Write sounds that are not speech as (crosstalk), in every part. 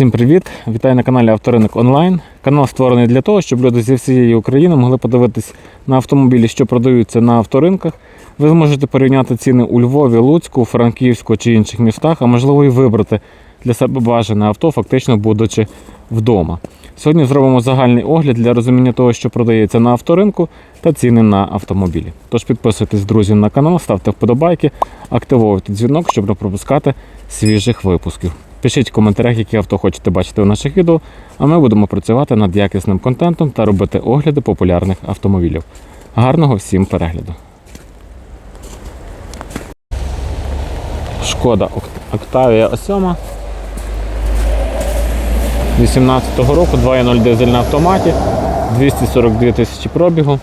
Всім привіт! Вітаю на каналі Авторинок Онлайн. Канал створений для того, щоб люди зі всієї України могли подивитись на автомобілі, що продаються на авторинках. Ви зможете порівняти ціни у Львові, Луцьку, Франківську чи інших містах, а можливо і вибрати для себе бажане авто, фактично будучи вдома. Сьогодні зробимо загальний огляд для розуміння того, що продається на авторинку та ціни на автомобілі. Тож підписуйтесь, друзі, на канал, ставте вподобайки, активуйте дзвінок, щоб не пропускати свіжих випусків. Пишіть в коментарях, які авто хочете бачити у наших відео, а ми будемо працювати над якісним контентом та робити огляди популярних автомобілів. Гарного всім перегляду! Шкода Octavia A7 18 року, 2.0 дизель на автоматі, 242 тисячі пробігу,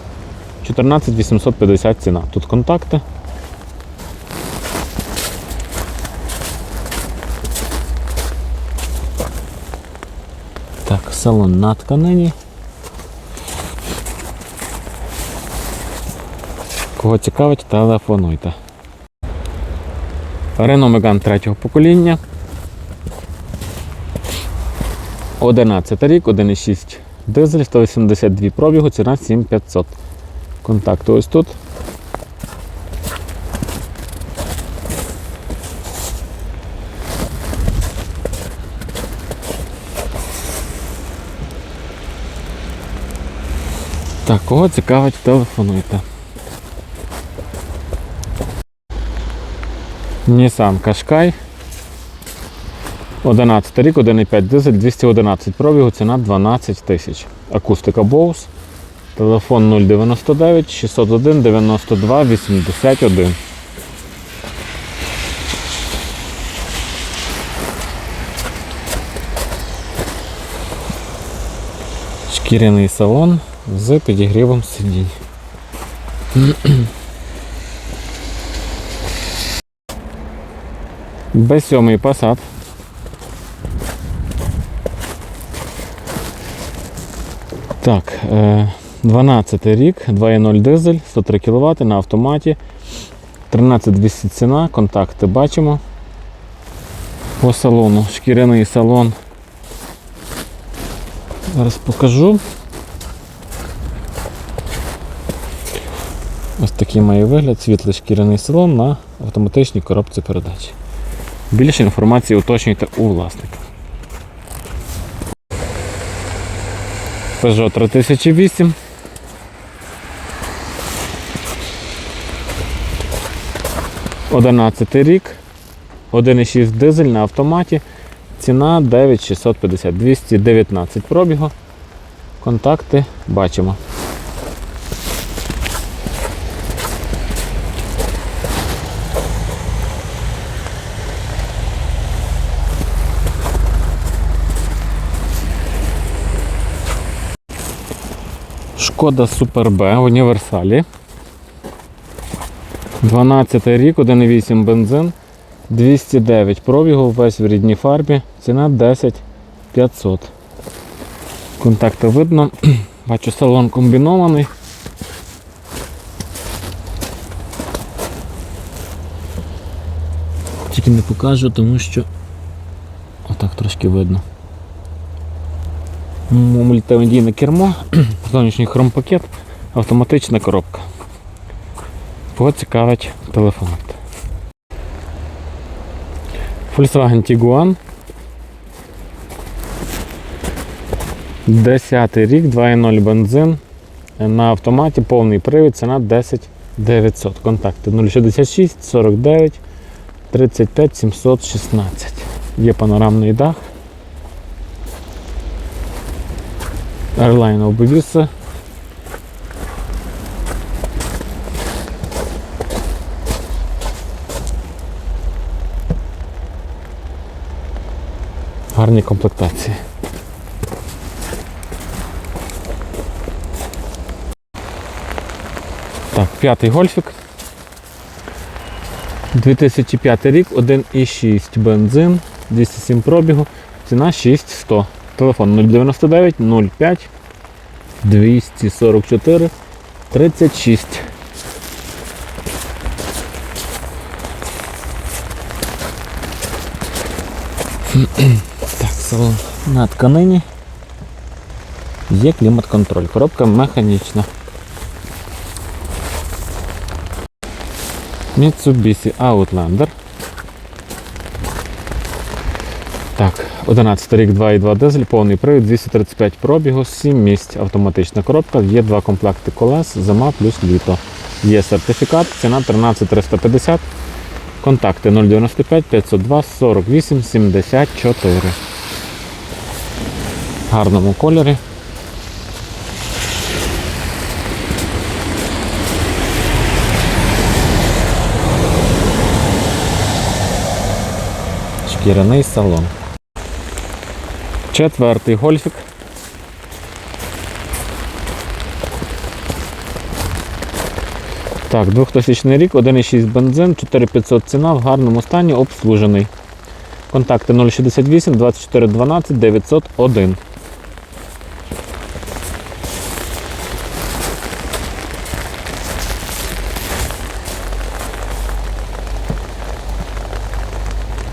14 850 ціна. Тут контакти. Так, салон на тканині. Кого цікавить, телефонуйте. Renault Megane третього покоління. 11 рік, 1,6 дизель, 182 пробігу, ціна 7500. Контакти ось тут. Так, кого цікавить, телефонуйте. Nissan Qashqai. 11 рік, 1,5 дизель, 211 пробігу, ціна 12 тисяч. Акустика Bose. Телефон 099 601 92 81. Шкіряний салон з підігрівом сидінь. Б7 Passat. Так, е, 12 рік, 2.0 дизель, 103 кВт на автоматі. 13200 ціна, контакти бачимо. По салону, шкіряний салон. Зараз покажу. Ось такий має вигляд, світлий шкіряний салон на автоматичній коробці передач. Більше інформації уточнюйте у власника. Peugeot 3008. Одинадцятий рік. 1,6 дизель на автоматі. Ціна 9650, 219 пробігу. Контакти бачимо. Шкода Супер Б в універсалі. 12 рік, 1,8 бензин, 209 пробігу, весь в рідній фарбі, ціна 10 500. Контакти видно. (clears throat) Бачу салон комбінований. Тільки не покажу, тому що отак трошки видно. Мультимедійне кермо, (clears throat) зовнішній хромпакет, автоматична коробка. Кого цікавить телефонуйте. Volkswagen Tiguan. 10 рік, 2.0 бензин. На автоматі повний привід, ціна 10 900. Контакти 066 49 35 716. Є панорамний дах. Airline обвівся. Гарні комплектації. Так, п'ятий гольфік. 2005 рік, 1,6 бензин, 207 пробігу, ціна 6100. Телефон 099 05 244 36. Так, салон на тканині. Є клімат-контроль. Коробка механічна. Mitsubishi Outlander. Так, 11 рік 2,2 дизель, повний привід, 235 пробігу, 7 місць, автоматична коробка, є два комплекти колес, зима плюс літо. Є сертифікат, ціна 13350, контакти 095 502 48 74. В гарному кольорі. Шкіряний салон. Четвертий гольфік. Так, 2000 рік, 1,6 бензин, 4500 ціна, в гарному стані, обслужений. Контакти 068 24 12 901.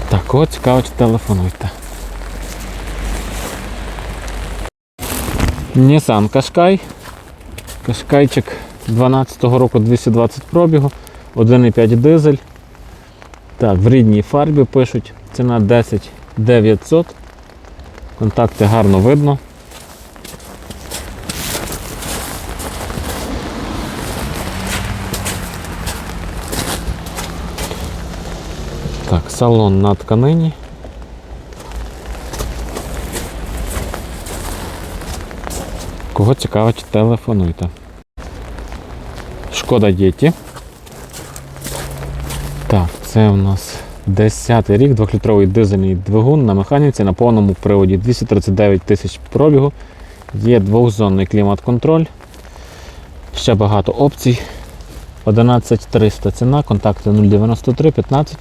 Так, кого цікавить, телефонуйте. Nissan Qashqai. Кашкайчик 12-го року 220 пробігу, 1,5 дизель. Так, в рідній фарбі пишуть. Ціна 10 900. Контакти гарно видно. Так, салон на тканині. Кого цікавить, телефонуйте. Шкода Єті. Так, це у нас 10-й рік, 2-літровий дизельний двигун на механіці на повному приводі 239 тисяч пробігу. Є двохзонний клімат-контроль. Ще багато опцій. 11300 ціна, контакти 093 15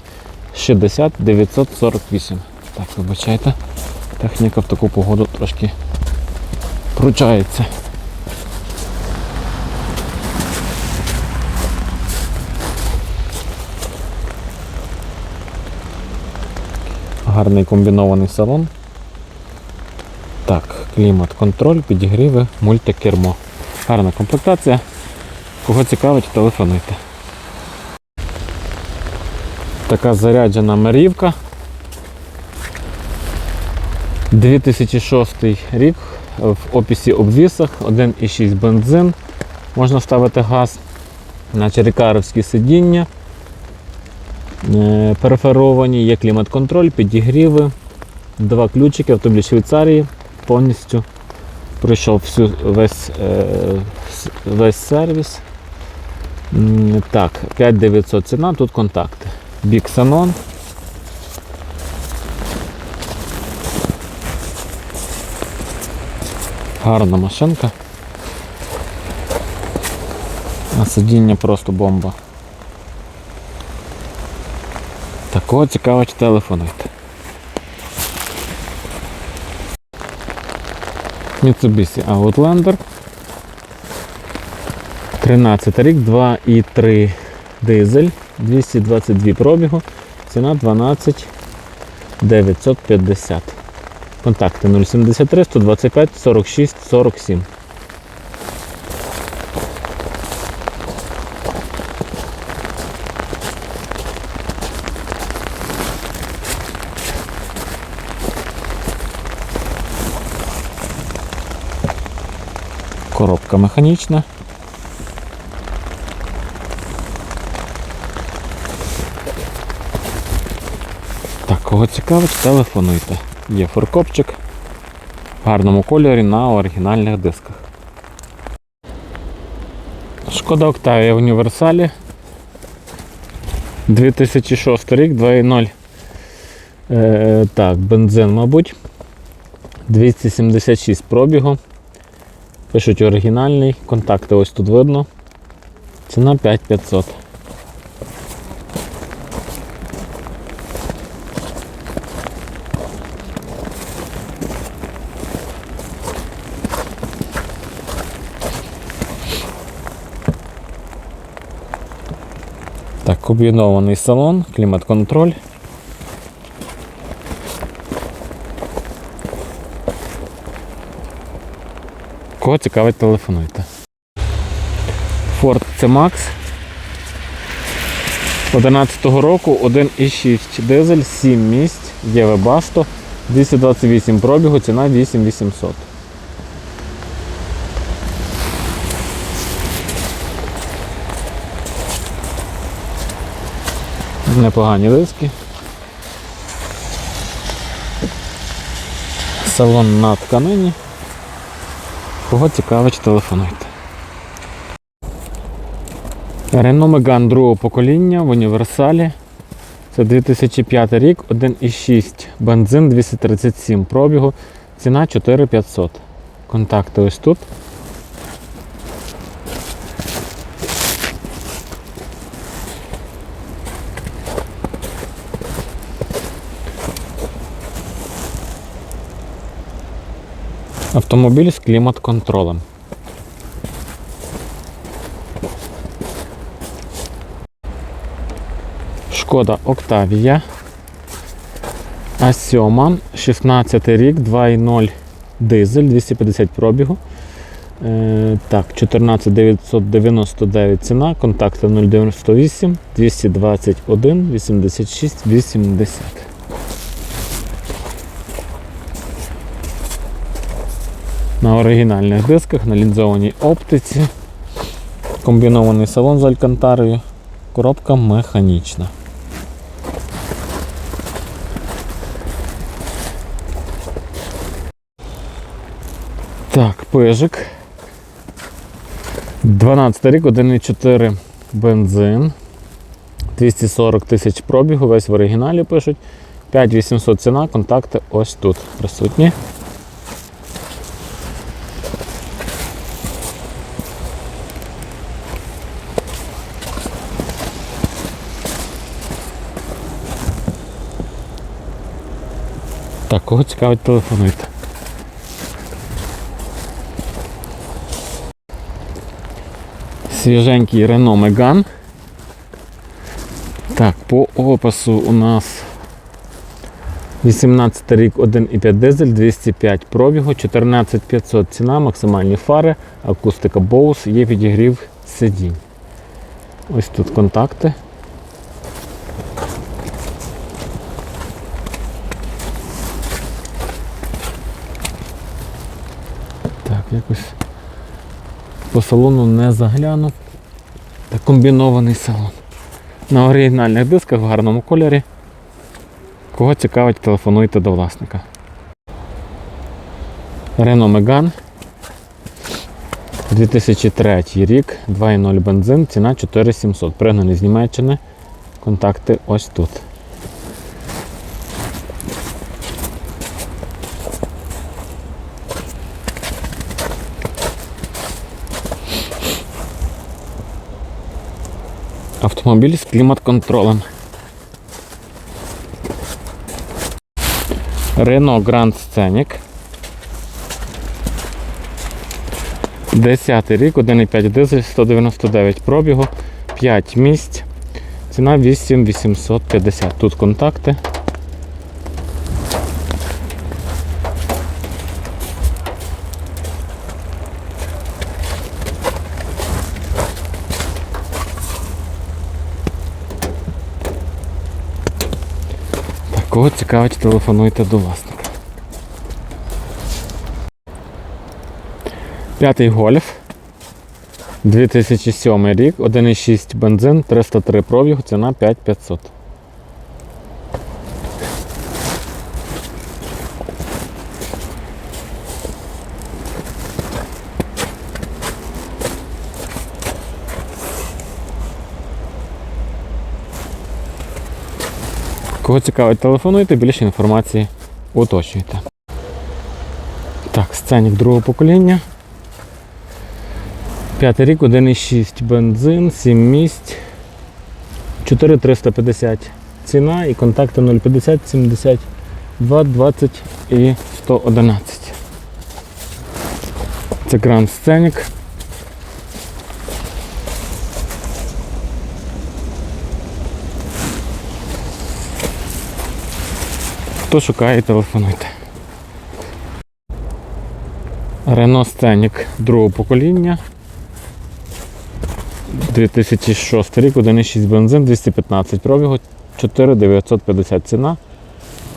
60 948. Так, вибачайте. Техніка в таку погоду трошки кручається. Гарний комбінований салон. Так, клімат-контроль, підігріви, мультикермо. Гарна комплектація. Кого цікавить, телефонуйте. Така заряджена мерівка. 2006 рік в описі обвісах, 1,6 бензин. Можна ставити газ на черекаровські сидіння. Е, Переферовані, є клімат-контроль, підігріви, два ключики, автомобіль Швейцарії повністю пройшов всю, весь, е, весь сервіс. Так, 5900 ціна, тут контакти. Біксанон. Гарна машинка. А сидіння просто бомба. Такого цікавить телефонуйте. Mitsubishi Outlander. 13 рік, 2,3 дизель, 222 пробігу, ціна 12 950. Контакти 073 125 46 47. Коробка механічна. Так, кого цікавить, телефонуйте. Є фуркопчик в гарному кольорі на оригінальних дисках. Шкода Октавія в універсалі. 2006 рік, 2.0. Е, так, бензин, мабуть. 276 пробігу. Пишуть оригінальний, контакти ось тут видно. Ціна 5500. комбінований салон, клімат-контроль. Кого цікавить, телефонуйте. Ford C-Max 2011 року 1,6 дизель, 7 місць, ЄВ Басто, 228 пробігу, ціна 8800. Непогані диски. Салон на тканині. Кого цікавить, телефонуйте. Renault Megane другого покоління в універсалі. Це 2005 рік, 1,6 бензин 237 пробігу. Ціна 4500. Контакти ось тут. Автомобіль з клімат-контролем. Шкода Октавія. А7, 16 рік, 2.0 дизель, 250 пробігу. Е, так, 14 999 ціна, контакти 098 221 86 80. На оригінальних дисках, на лінзованій оптиці. Комбінований салон з алькантарою. Коробка механічна. Так, пижик. 12 рік, 1,4 бензин. 240 тисяч пробігу, весь в оригіналі пишуть. 5800 ціна, контакти ось тут присутні. Так, кого цікавить, телефонуйте. Свіженький Renault Megane. Так, по опису у нас 18 рік 1,5 дизель, 205 пробігу, 14500 ціна, максимальні фари, акустика Bose, є підігрів сидінь. Ось тут контакти. Якось по салону не заглянув. Та комбінований салон. На оригінальних дисках в гарному кольорі. Кого цікавить, телефонуйте до власника. Renault Megane. 2003 рік, 2.0 бензин, ціна 4700. Пригнаний з Німеччини. Контакти ось тут. Автомобіль з клімат-контролем. Рено Grand Scenic. 10 рік, 1,5 дизель, 199 пробігу, 5 місць. Ціна 8850. Тут контакти. Кого цікавить, телефонуйте до власника. П'ятий гольф. 2007 рік, 1,6 бензин, 303 пробігу, ціна 5500. Кого цікавить, телефонуйте, більше інформації уточнюйте. Так, сценік другого покоління. П'ятий рік, 1,6 бензин, 7 місць, 4350 ціна і контакти 050 72 20 і 111. Це Grand Scenic. Хто шукає, телефонуйте. Renault Scenic другого покоління. 2006 рік, 1,6 бензин, 215 пробігу, 4950 ціна.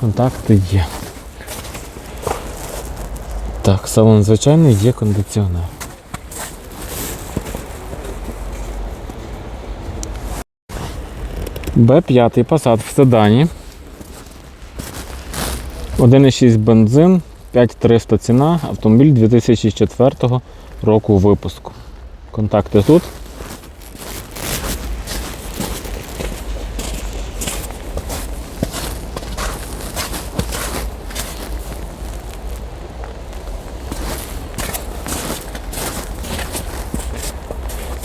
Контакти є. Так, салон звичайний, є кондиціонер. Б5 Passat в седані. 1,6 бензин, 5300 ціна, автомобіль 2004 року випуску. Контакти тут.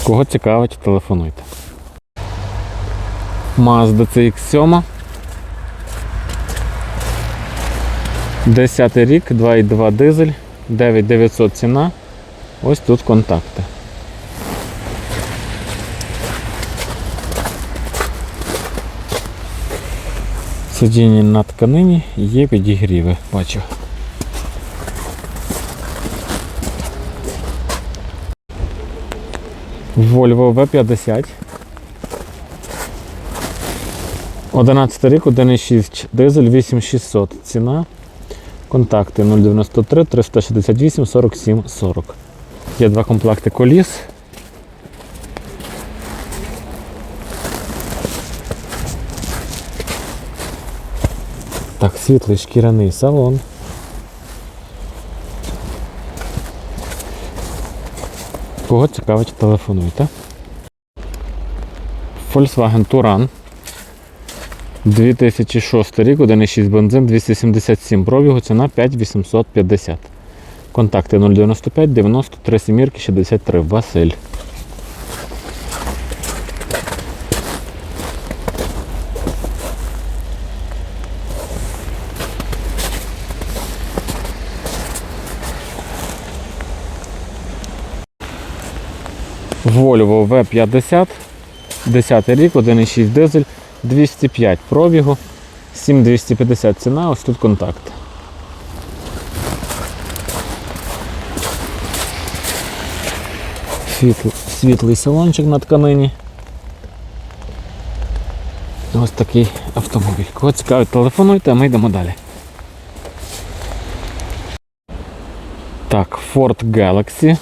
Кого цікавить, телефонуйте. Mazda CX7. 10 рік, 2,2 дизель, 9900 ціна. Ось тут контакти. Сидіння на тканині є підігріви, бачу. Volvo V50. 11 рік, 1,6 дизель, 8600 ціна. Контакти 093 368 47 40. Є два комплекти коліс. Так, світлий шкіряний салон. Кого цікавить, телефонуйте. Volkswagen Touran. 2006 рік, 1,6 бензин, 277 пробігу, ціна 5850. Контакти 095 93 сімірки 63. Василь. Volvo V50. 10 рік, 1,6 дизель, 205 пробігу, 7250 ціна, ось тут контакт. Світлий, салончик на тканині. Ось такий автомобіль. Кого цікавить, телефонуйте, а ми йдемо далі. Так, Ford Galaxy.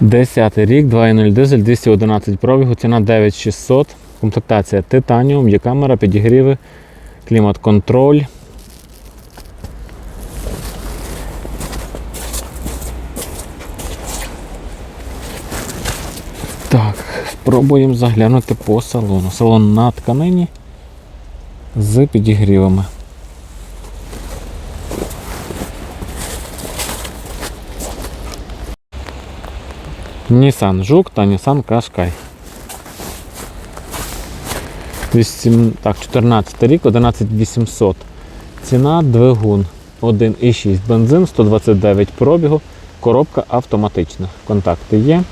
10 рік, 2.0 дизель, 211 пробігу, ціна 9600, комплектація титаніум, є камера, підігріви, клімат-контроль. Так, спробуємо заглянути по салону. Салон на тканині з підігрівами. Nissan Жук та Nissan Qashqai. 8, так, 14 рік, 11800. Ціна двигун 1,6 бензин, 129 пробігу, коробка автоматична. Контакти є.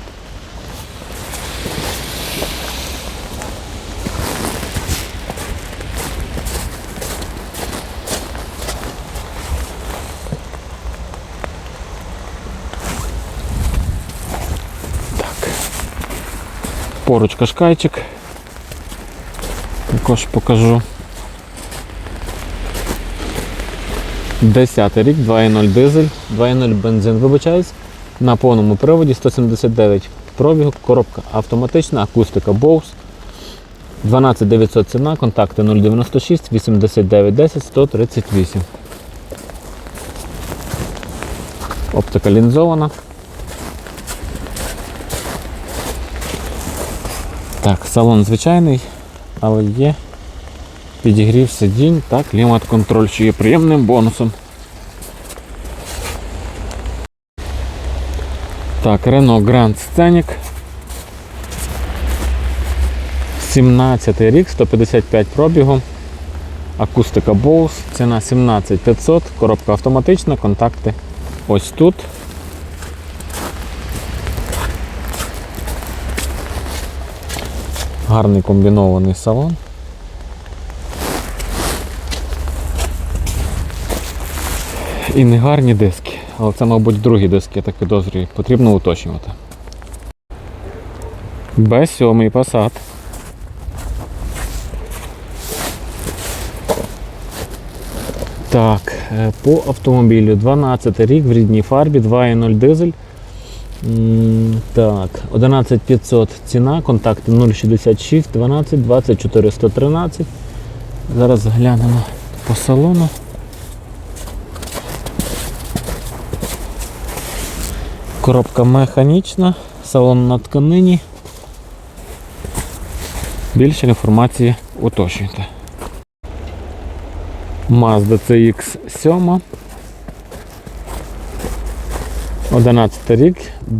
Поруч кашкайчик. Також покажу. 10 рік, 2.0 дизель, 2.0 бензин, вибачаюсь. На повному приводі 179 пробігу, коробка автоматична, акустика Bose. 12900 ціна, контакти 096 89 10 138. Оптика лінзована. Так, салон звичайний, але є підігрів сидінь та клімат-контроль, що є приємним бонусом. Так, Renault Grand Scenic. 17 рік, 155 пробігу. Акустика Bose, ціна 17500, коробка автоматична, контакти ось тут. Гарний комбінований салон. І негарні диски. але це, мабуть, другий диск, я так підозрюю. Потрібно уточнювати. Б7 Passat. Так, е, по автомобілю 12 рік в рідній фарбі, 2.0 дизель. Так, 11500 ціна, контакти 066 12 24 113. Зараз глянемо по салону. Коробка механічна, салон на тканині. Більше інформації уточнюйте. Mazda CX7. 11 рік,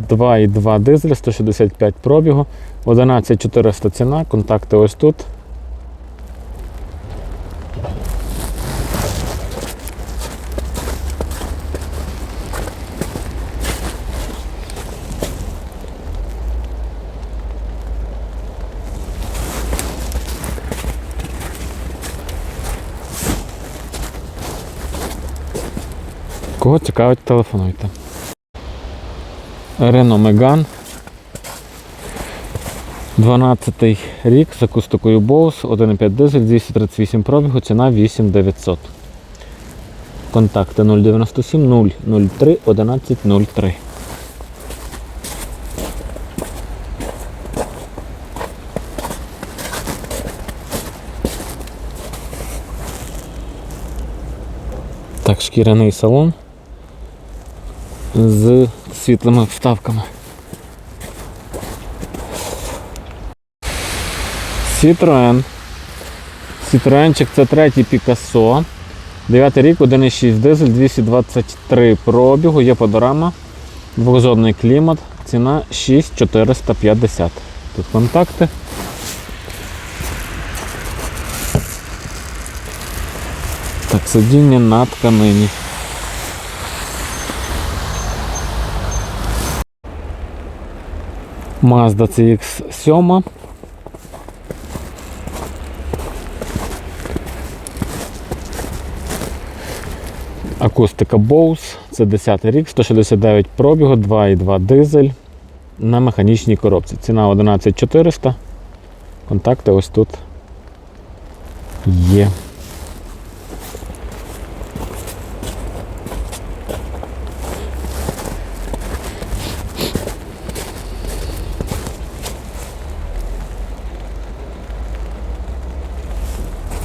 2,2 дизель, 165 пробігу, 11400 ціна, контакти ось тут. Кого цікавить, телефонуйте. Renault Megane. 12 рік з акустикою Bose, 1,5 дизель, 238 пробігу, ціна 8900. Контакти 097 003 1103. Так, шкіряний салон з світлими вставками. Citroen. Citroenчик це третій Picasso. 9 рік, 1,6 дизель, 223 пробігу, є панорама, двохзонний клімат, ціна 6450. Тут контакти. Так, сидіння на тканині. Mazda CX7. Акустика Bose, це 10 рік, 169 пробігу, 2,2 дизель на механічній коробці. Ціна 11400. Контакти ось тут є.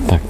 Так,